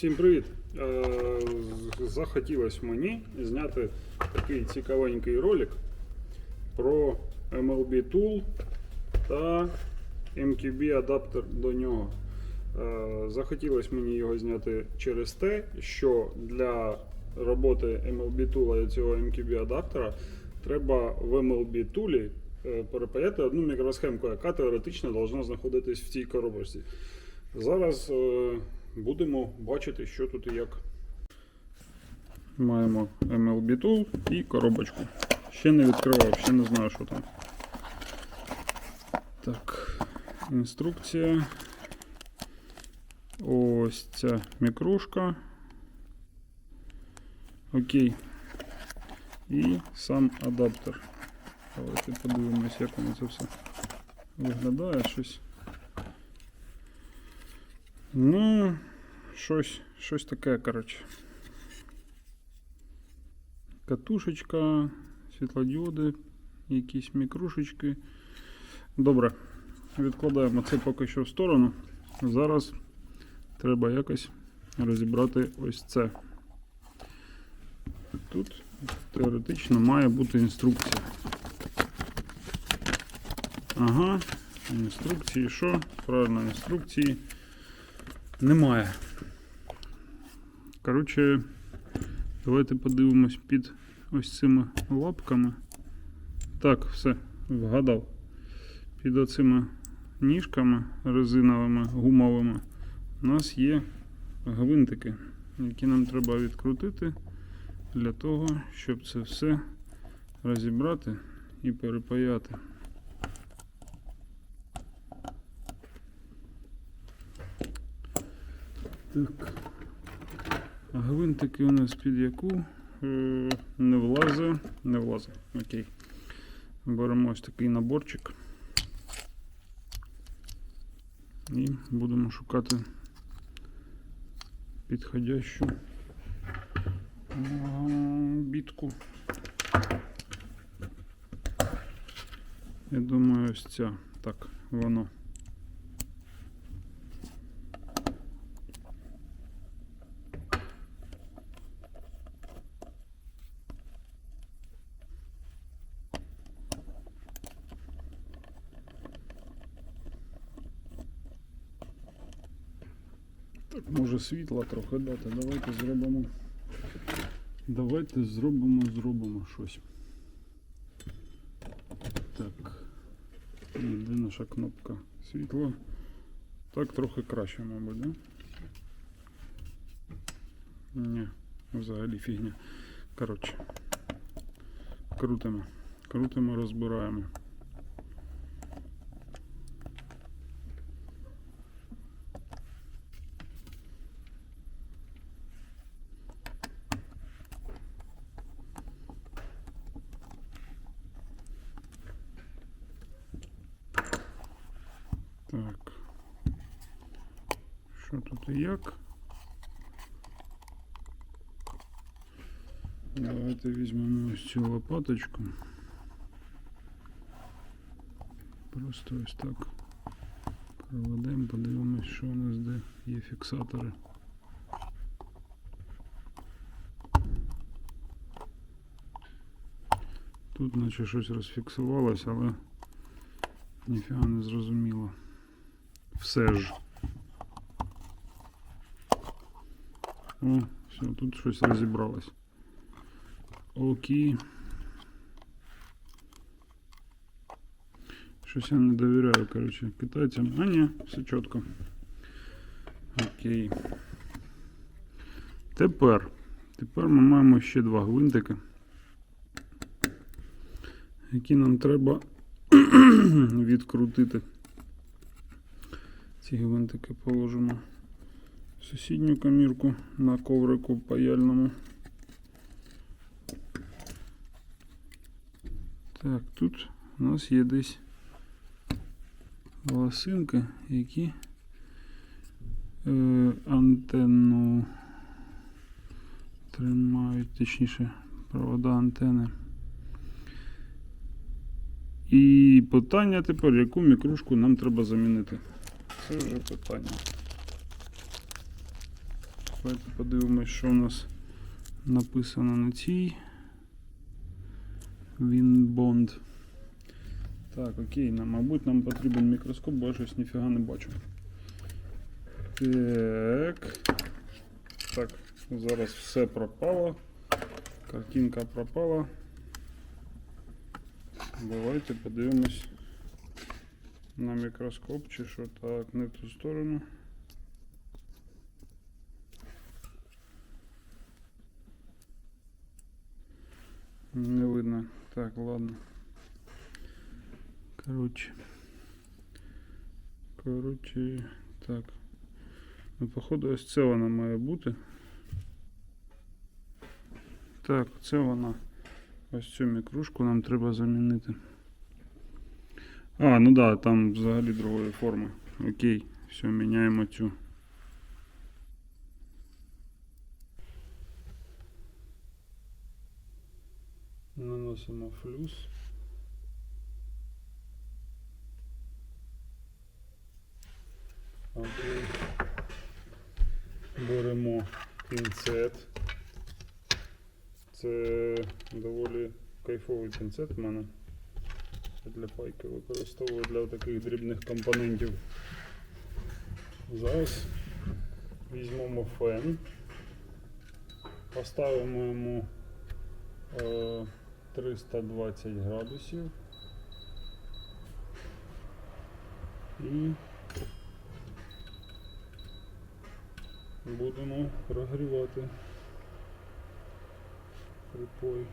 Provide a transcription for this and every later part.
Всім привіт! Е, Захотілося мені зняти такий цікавенький ролик про MLB Tool та MQB адаптер до нього. Е, Захотілося мені його зняти через те, що для роботи MLB Tool і цього MQB адаптера треба в MLB Tool е, перепаяти одну мікросхемку, яка теоретично повинна знаходитись в цій коробочці. Зараз будемо бачити, що тут і як. Маємо MLB Tool і коробочку. Ще не відкривав, ще не знаю, що там. Так, інструкція. Ось ця мікрушка. Окей. І сам адаптер. Давайте подивимось, як воно це все виглядає щось. Ну, щось, щось таке, коротше. Катушечка, світлодіоди, якісь мікрушечки. Добре, відкладаємо це поки що в сторону. Зараз треба якось розібрати ось це. Тут теоретично має бути інструкція. Ага, інструкції що? Правильно, інструкції немає. Коротше, давайте подивимось під ось цими лапками. Так, все, вгадав. Під оцими ніжками резиновими, гумовими у нас є гвинтики, які нам треба відкрутити для того, щоб це все розібрати і перепаяти. Так. А гвинтики у нас під яку не влазить, не влазить. Окей. Беремо ось такий наборчик. І будемо шукати підходящу бітку. Я думаю, ось ця. Так, воно. Так, може світла трохи дати. Давайте зробимо. Давайте зробимо, зробимо щось. Так. Де наша кнопка світла? Так трохи краще, мабуть, да? Ні, взагалі фігня. Коротше. Крутимо. Крутимо, розбираємо. Так. Що тут і як? Давайте візьмемо ось цю лопаточку. Просто ось так проведемо, подивимось, що у нас де є фіксатори. Тут наче щось розфіксувалось, але ніфіга не зрозуміло. Все ж. О, все, тут щось розібралось. Окей. Щось я не довіряю, коротше, китайцям. А ні, все чітко. Окей. Тепер. Тепер ми маємо ще два гвинтики, які нам треба відкрутити. Ці гвинтики положимо в сусідню камірку на коврику паяльному. Так, тут у нас є десь волосинки, які е, антенну тримають, точніше, провода антени. І питання тепер, яку мікрушку нам треба замінити. Це вже питання. Давайте подивимось, що у нас написано на цій. Вінбонд. Так, окей, нам, мабуть, нам потрібен мікроскоп, бо я щось ніфіга не бачу. Так. Так, зараз все пропало. Картинка пропала. Давайте подивимось на мікроскоп чи що. Так, не в ту сторону. Не видно. Так, ладно. Короче. Короче, так. Ну, походу, ось це вона має бути. Так, це вона. Ось цю мікрушку нам треба замінити. А, ну да, там взагалі другої форми. Окей, все, міняємо цю. Наносимо флюс. Беремо пінцет. Це доволі кайфовий пінцет в мене. Для пайки використовую для таких дрібних компонентів. Зараз візьмемо фен, поставимо йому е, 320 градусів і будемо прогрівати припой.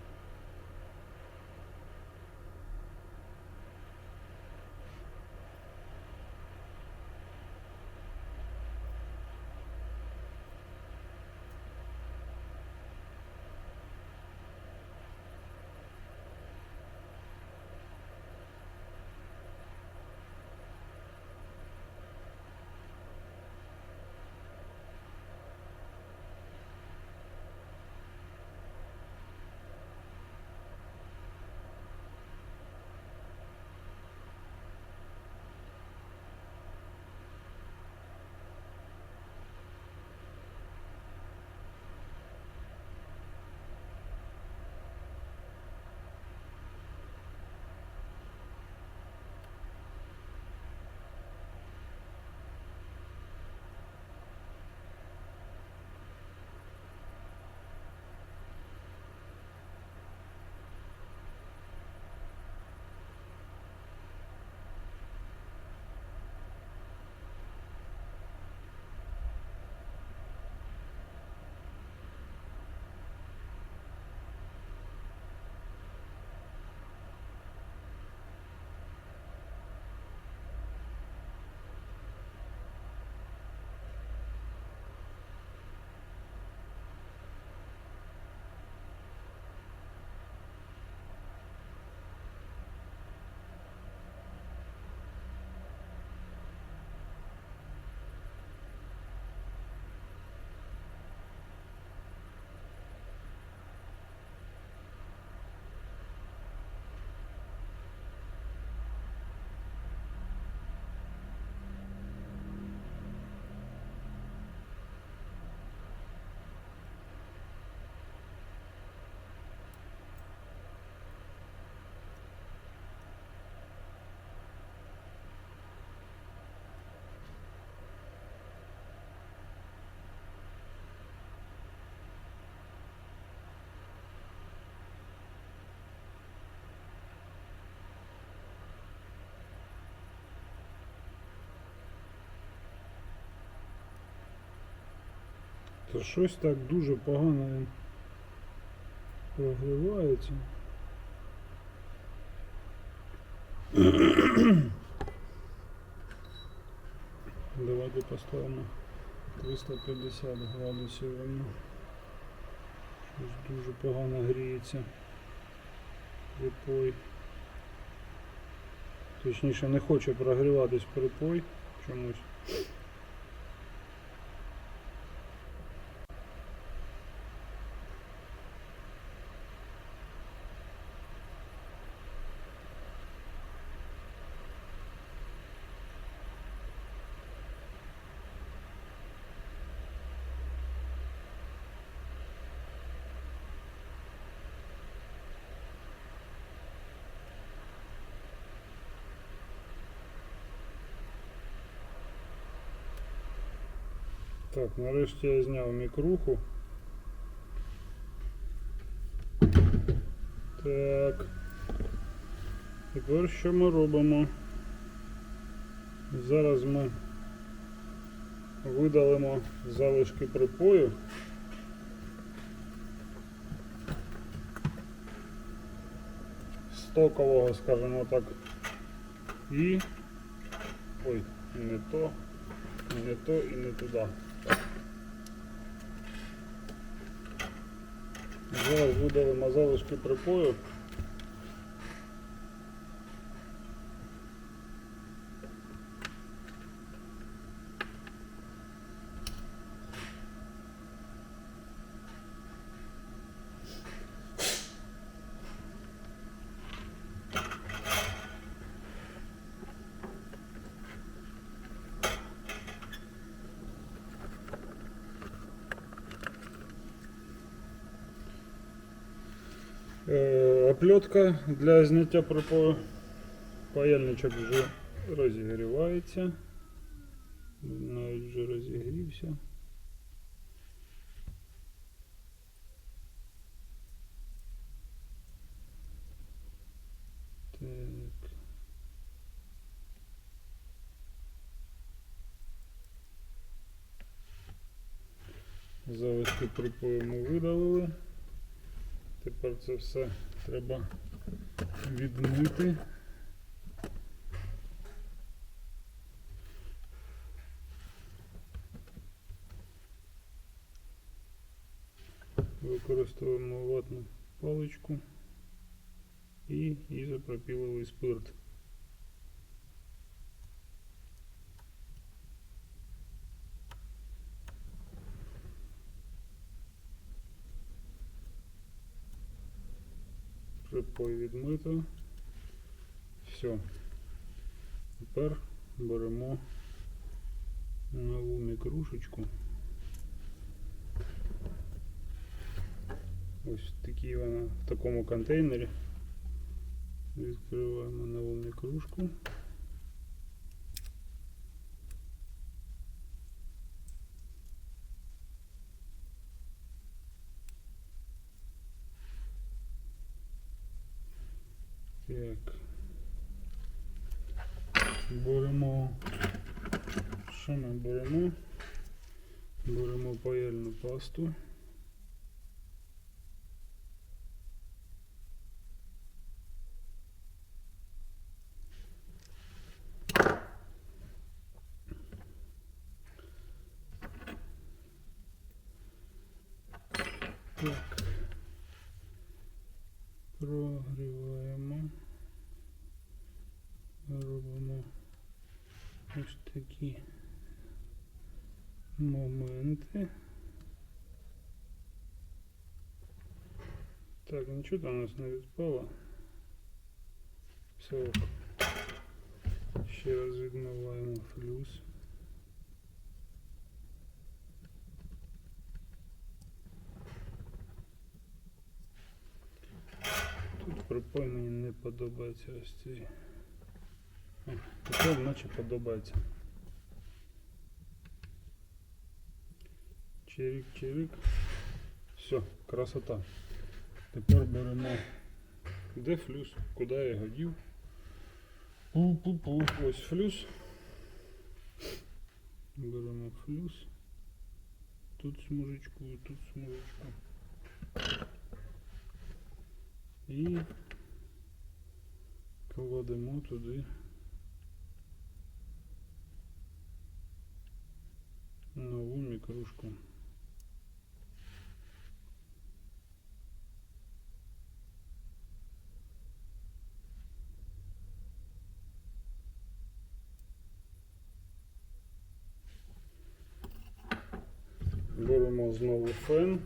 То щось так дуже погано він прогрівається. Давайте поставимо 350 градусів воно. Щось дуже погано гріється. Припой. Точніше не хоче прогріватись припой чомусь. Так, нарешті я зняв мікруху. Так. Тепер що ми робимо? Зараз ми видалимо залишки припою. Стокового, скажімо так. І... Ой, не то, не то і не туди. Зараз буде залишки припою. Е, для зняття припою. Паяльничок вже розігрівається. Навіть вже розігрівся. Так. Залишки припою ми видалили. Тепер це все треба відмити. Використовуємо ватну паличку і ізопропіловий спирт. Припой відмито. Все. Тепер беремо нову мікрушечку. Ось такий вона в такому контейнері. Відкриваємо нову мікрушку. Так. Беремо. Що ми беремо? Беремо паяльну пасту. Так. Прогріваємо. Робимо ось такі моменти. Так, нічого там у нас не відпало. Все. Ще раз відмиваємо флюс. Тут припой мені не подобається ось цей. Тепер наче подобається. Чирик, чирик. Все, красота. Тепер беремо. Де флюс? Куди я його дів? Пу-пу-пу. Ось флюс. Беремо флюс. Тут смужечку, тут смужечку. І кладемо туди нову мікрушку. Беремо знову фен.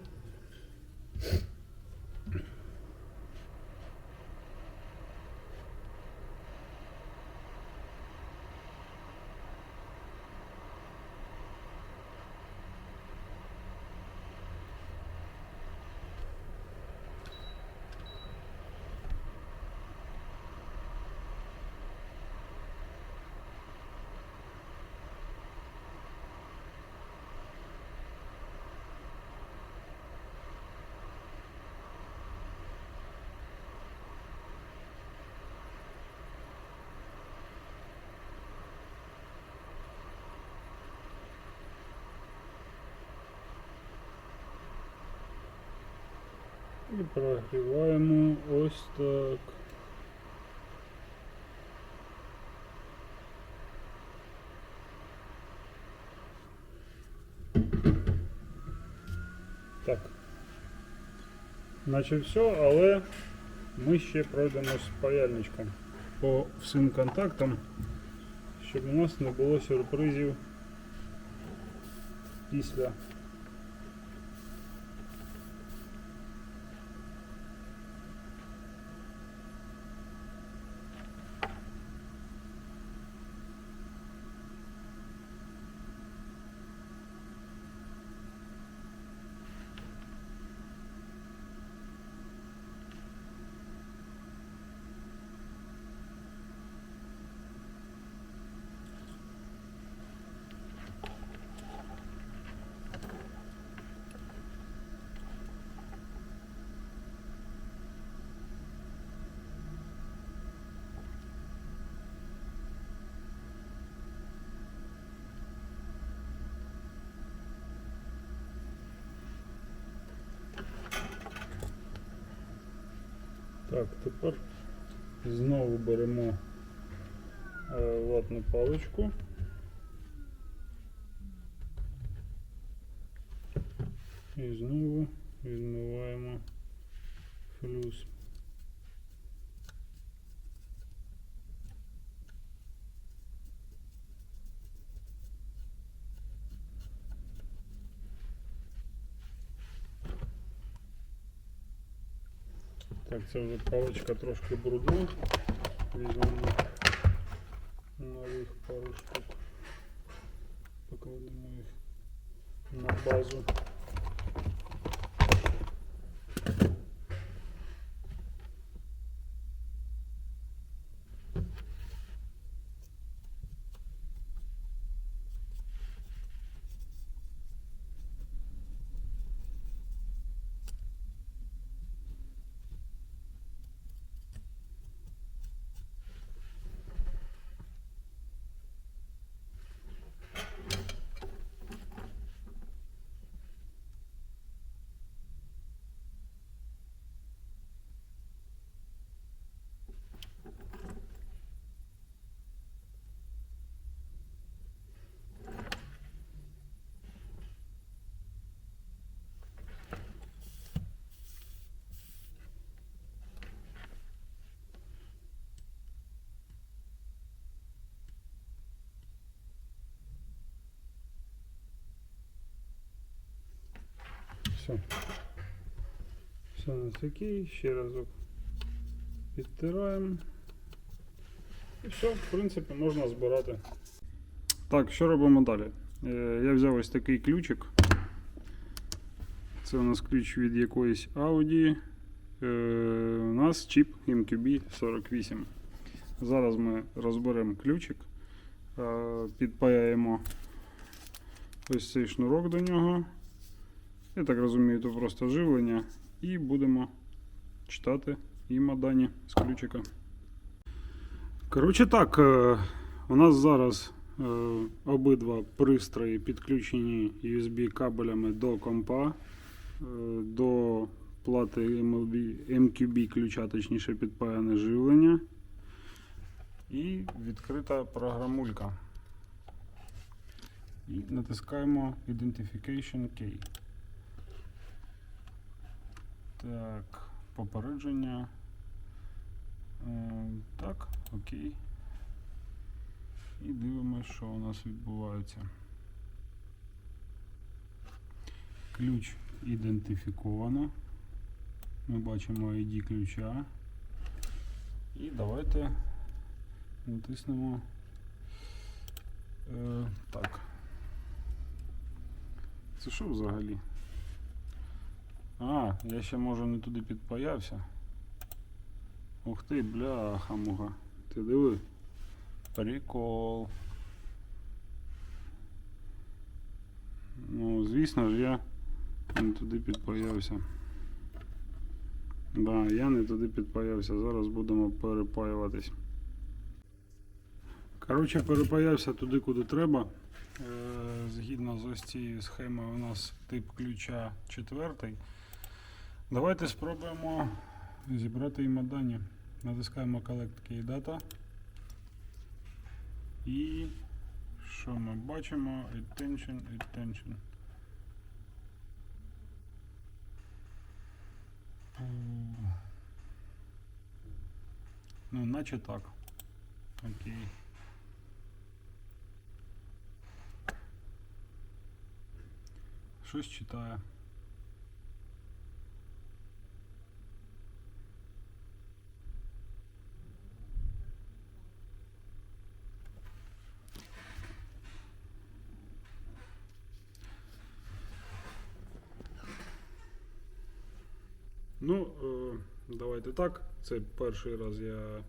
Прогріваємо ось так. Так. Наче все, але ми ще пройдемо з паяльничком по всім контактам, щоб у нас не було сюрпризів після. Так, тепер знову беремо е, ватну паличку. І знову Так, це вже паличка трошки брудна. Візьмемо нових пару штук. Покладемо їх на базу. Все. Все на такий. Ще разок підтираємо. І все, в принципі, можна збирати. Так, що робимо далі? Е, Я взяв ось такий ключик. Це у нас ключ від якоїсь Audi. Е, У нас чіп MQB 48. Зараз ми розберемо ключик, е, підпаяємо ось цей шнурок до нього. Я так розумію, то просто живлення. І будемо читати іма дані з ключика. Коротше так, е, у нас зараз е, обидва пристрої підключені USB кабелями до компа, е, до плати MLB, MQB ключа, точніше підпаяне живлення. І відкрита програмулька. І натискаємо Identification Key. Так, попередження. Е, Так, окей. І дивимося, що у нас відбувається. Ключ ідентифіковано. Ми бачимо ID ключа. І давайте натиснемо. Е, так. Це що взагалі? А, я ще може не туди підпаявся. Ух ти, бляха муга. Ти диви. Прикол. Ну, звісно ж, я не туди підпаявся. Да, я не туди підпаявся. Зараз будемо перепаюватись. Коротше, перепаявся туди, куди треба. Е, згідно з ось цією схемою, у нас тип ключа четвертий. Давайте спробуємо зібрати їм дані. Натискаємо Collect Key Data. І що ми бачимо? Attention, attention. Ну, наче так. Окей. Щось читає. Ну, е, давайте так. Це перший раз я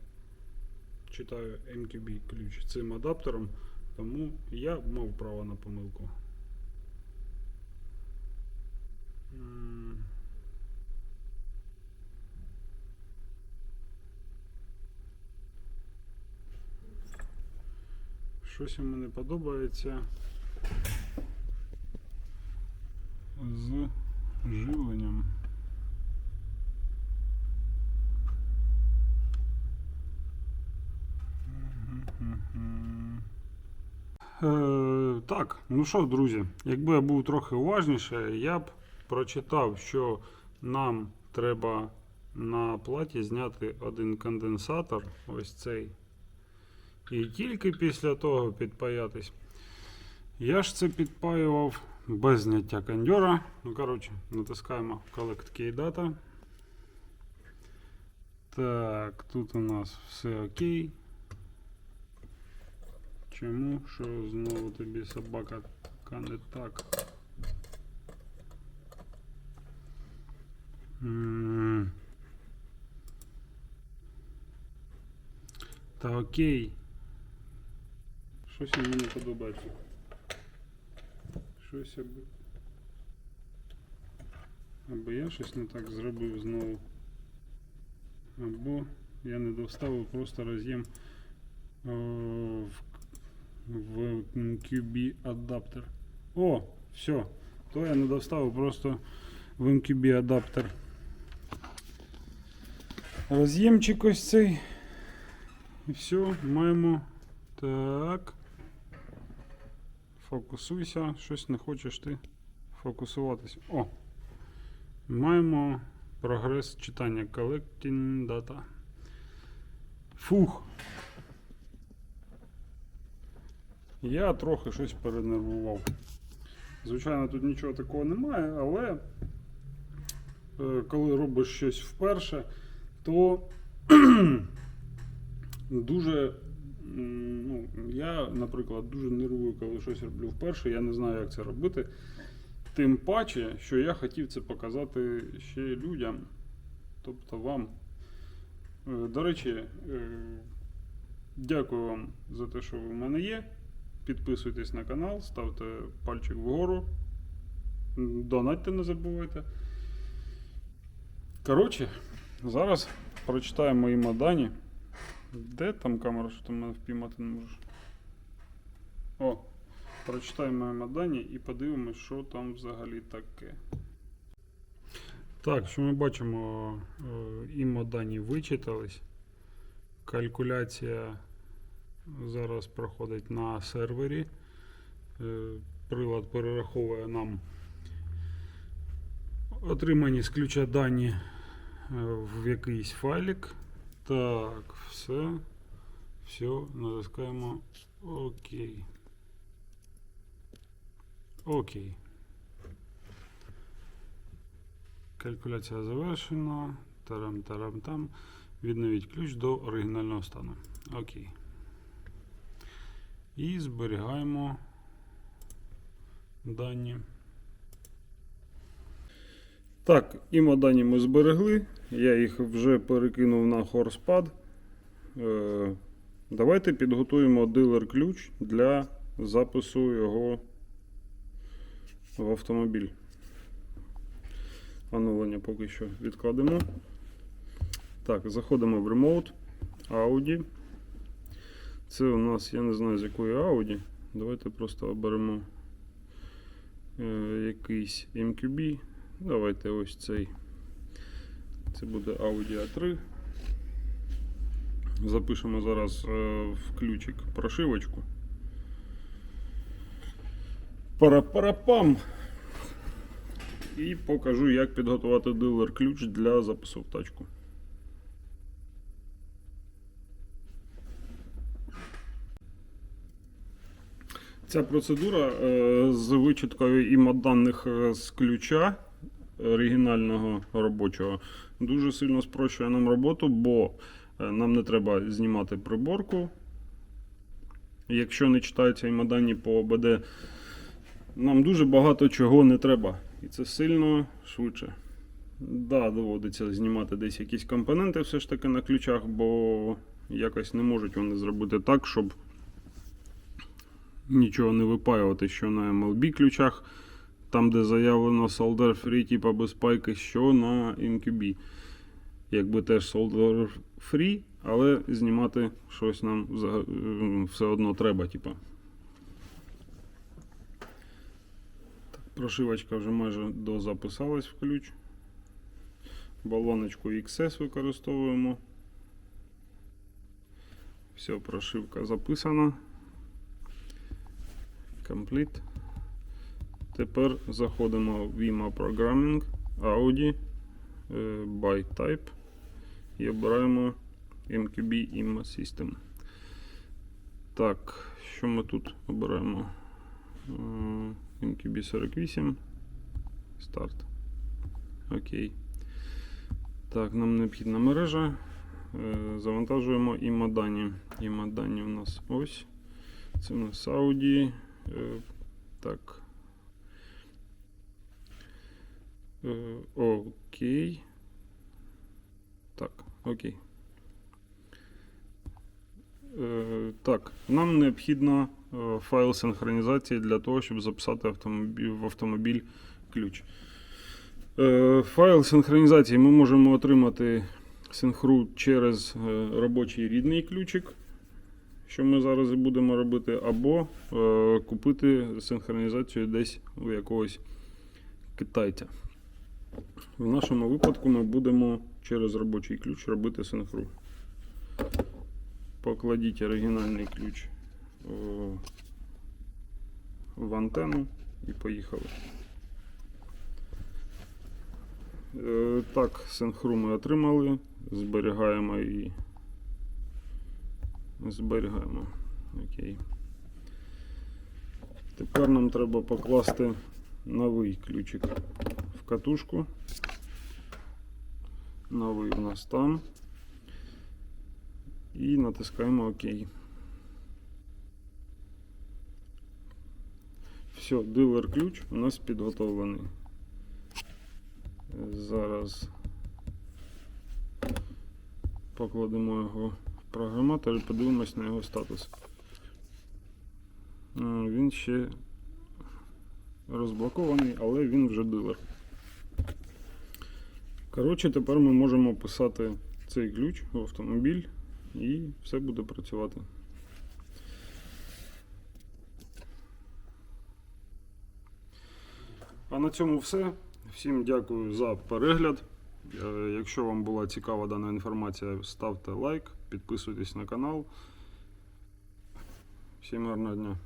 читаю MQB ключ цим адаптером, тому я мав право на помилку. Щось йому не подобається з живленням. Е, так, ну що, друзі, якби я був трохи уважніше, я б прочитав, що нам треба на платі зняти один конденсатор, ось цей. І тільки після того підпаятись. Я ж це підпаював без зняття кондьора. Ну, коротше, натискаємо Collect Key Data. Так, тут у нас все окей. Чому? Що знову тобі собака така не так? Та окей. Щось мені не подобається. Щось аби. Або я щось не так зробив знову. Або я не доставив просто роз'єм в в MQB адаптер. О, все. То я не доставив просто в MQB адаптер. Роз'ємчик ось цей. І все, маємо. Так. Фокусуйся, щось не хочеш ти фокусуватись. О! Маємо прогрес читання Collecting Data. Фух. Я трохи щось перенервував. Звичайно, тут нічого такого немає, але е, коли робиш щось вперше, то дуже. Ну, я, наприклад, дуже нервую, коли щось роблю вперше. Я не знаю, як це робити. Тим паче, що я хотів це показати ще людям, тобто вам. Е, До речі, е, дякую вам за те, що ви в мене є. Підписуйтесь на канал, ставте пальчик вгору. Донатьте не забувайте. Коротше, зараз прочитаємо мої мадані. Де там камера, що ти мене впіймати не можеш? О, прочитаємо мої мадані і подивимось, що там взагалі таке. Так, що ми бачимо, е, імо дані вичитались. Калькуляція зараз проходить на сервері. Е, Прилад перераховує нам отримані з ключа дані е, в якийсь файлик. Так, все. Все, натискаємо ОК. Окей. Калькуляція завершена. Тарам-тарам-там. Відновіть ключ до оригінального стану. Окей. І зберігаємо дані. Так, імо дані ми зберегли. Я їх вже перекинув на хорспад. Е, давайте підготуємо дилер ключ для запису його в автомобіль. Оновлення поки що відкладемо. Так, заходимо в Remote, Audi. Це у нас, я не знаю з якої Audi. Давайте просто оберемо е, якийсь MQB. Давайте ось цей. Це буде Audi A3. Запишемо зараз е, в ключик прошивочку. Пара-парапам. І покажу, як підготувати дилер ключ для запису в тачку. Ця процедура е, з вичіткою імат даних е, з ключа оригінального робочого дуже сильно спрощує нам роботу, бо е, нам не треба знімати приборку. Якщо не читаються імат дані по ОБД, нам дуже багато чого не треба. І це сильно швидше. Да, доводиться знімати десь якісь компоненти все ж таки на ключах, бо якось не можуть вони зробити так, щоб нічого не випаювати, що на MLB ключах, там, де заявлено solder free, типа без пайки, що на MQB. Якби теж solder free, але знімати щось нам все одно треба, типа. Прошивочка вже майже дозаписалась в ключ. Балоночку XS використовуємо. Все, прошивка записана. Complete. Тепер заходимо в IMA Programming, Audi, е, By Type і обираємо MQB IMA System. Так, що ми тут обираємо? Е, MQB 48. Старт. Окей. Так, нам необхідна мережа. Е, Завантажуємо іма дані. Іма дані у нас ось. Це у нас Audi. Е, Так. Е, Окей. Так, окей. Е, Так, нам необхідно файл синхронізації для того, щоб записати автомобіль, в автомобіль ключ. Файл синхронізації ми можемо отримати синхру через робочий рідний ключик, що ми зараз і будемо робити, або е, купити синхронізацію десь у якогось китайця. В нашому випадку ми будемо через робочий ключ робити синхру. Покладіть оригінальний ключ е, в антенну і поїхали. Е, Так, синхру ми отримали, зберігаємо і зберігаємо. Окей. Тепер нам треба покласти новий ключик в катушку. Новий у нас там. І натискаємо ОК. Все, дилер ключ у нас підготовлений. Зараз покладемо його програматор і подивимось на його статус. Е, Він ще розблокований, але він вже дилер. Коротше, тепер ми можемо писати цей ключ в автомобіль і все буде працювати. А на цьому все. Всім дякую за перегляд. Е, Якщо вам була цікава дана інформація, ставте лайк, підписуйтесь на канал. Всім гарного дня.